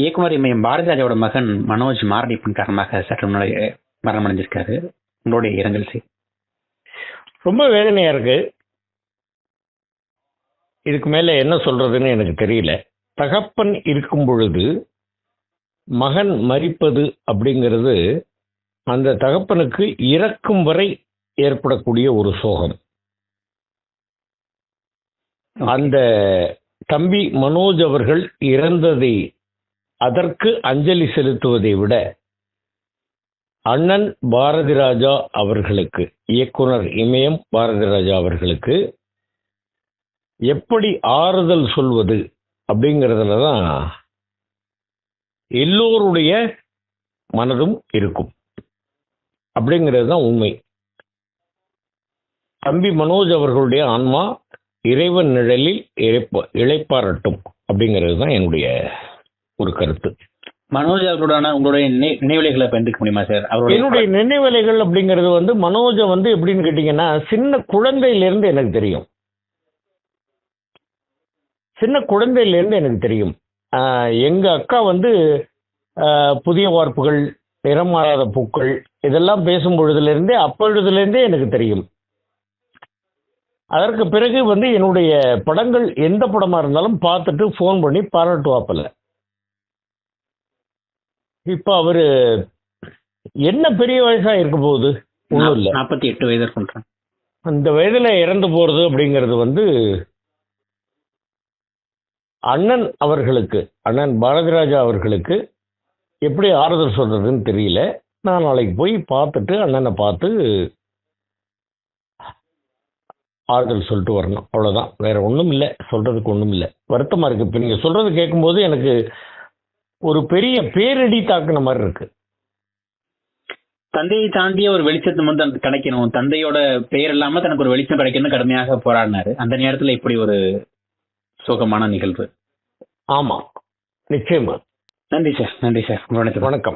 இயக்குனர் இமயம் பாரதிராஜாவோட மகன் மனோஜ் மாரடைப்பின் காரணமாக சற்று முன்னாடி மரணம் அடைஞ்சிருக்காரு உங்களுடைய இரங்கல் செய்தி ரொம்ப வேதனையா இருக்கு. இதுக்கு மேல என்ன சொல்றதுன்னு எனக்கு தெரியல. தகப்பன் இருக்கும் பொழுது மகன் மறிப்பது அப்படிங்கிறது அந்த தகப்பனுக்கு இறக்கும் வரை ஏற்படக்கூடிய ஒரு சோகம். அந்த தம்பி மனோஜ் அவர்கள் இறந்ததை அதற்கு அஞ்சலி செலுத்துவதை விட அண்ணன் பாரதி ராஜா அவர்களுக்கு இயக்குனர் இமயம் பாரதி ராஜா அவர்களுக்கு எப்படி ஆறுதல் சொல்வது அப்படிங்கிறதுல தான் எல்லோருடைய மனதும் இருக்கும். அப்படிங்கிறது தான் உண்மை. தம்பி மனோஜ் அவர்களுடைய ஆன்மா இறைவன் நிழலில் இழைப்ப இழைப்பாரட்டும் அப்படிங்கிறது தான் என்னுடைய ஒரு கருத்து. மனோஜ் அவர்களுடான உங்களுடைய நினை- நினைவலைகளை பயந்துக்க முடியுமா சார்? அவருடைய என்னுடைய நினைவலைகள் அப்படிங்கிறது வந்து மனோஜை வந்து எப்படின்னு கேட்டிங்கன்னா சின்ன குழந்தையிலிருந்து எனக்கு தெரியும். சின்ன குழந்தையிலேருந்து எனக்கு தெரியும். எங்க அக்கா வந்து புதிய வார்ப்புகள் நிறம் மாறாத பூக்கள் இதெல்லாம் பேசும் பொழுதுலேருந்தே அப்பொழுதுலேருந்தே எனக்கு தெரியும். அதற்கு பிறகு வந்து என்னுடைய படங்கள் எந்த படமா இருந்தாலும் பார்த்துட்டு ஃபோன் பண்ணி பாராட்டுவாப்பில்ல இப்போ அவரு என்ன பெரிய வயசா இருக்க போகுது? இல்லை. நாற்பத்தி எட்டு வயது இருக்குன்றாங்க அந்த வயதுல இறந்து போறது அப்படிங்கிறது வந்து அண்ணன் அவர்களுக்கு அண்ணன் பாரதிராஜா அவர்களுக்கு எப்படி ஆறுதல் சொல்றதுன்னு தெரியல. நான் நாளைக்கு போய் பார்த்துட்டு அண்ணனை பார்த்து ஆறுதல் சொல்லிட்டு வரணும். அவ்வளவுதான். வேற ஒன்றும் இல்லை. சொல்றதுக்கு ஒன்றும் இல்லை. வருத்தமா இருக்கு. இப்போ நீங்க சொல்றது கேட்கும்போது எனக்கு ஒரு பெரிய பேரிடி தாக்குன மாதிரி இருக்கு. தந்தையை தாண்டிய ஒரு வெளிச்சத்தை வந்து கிடைக்கணும் தந்தையோட பெயர் இல்லாம தனக்கு ஒரு வெளிச்சம் கிடைக்கணும்னு கடுமையாக போராடினாரு. அந்த நேரத்துல இப்படி ஒரு சோகமான நிகழ்வு. ஆமா. நிச்சயமா. நன்றி சார். நன்றி சார். உங்களுடைய வணக்கம்.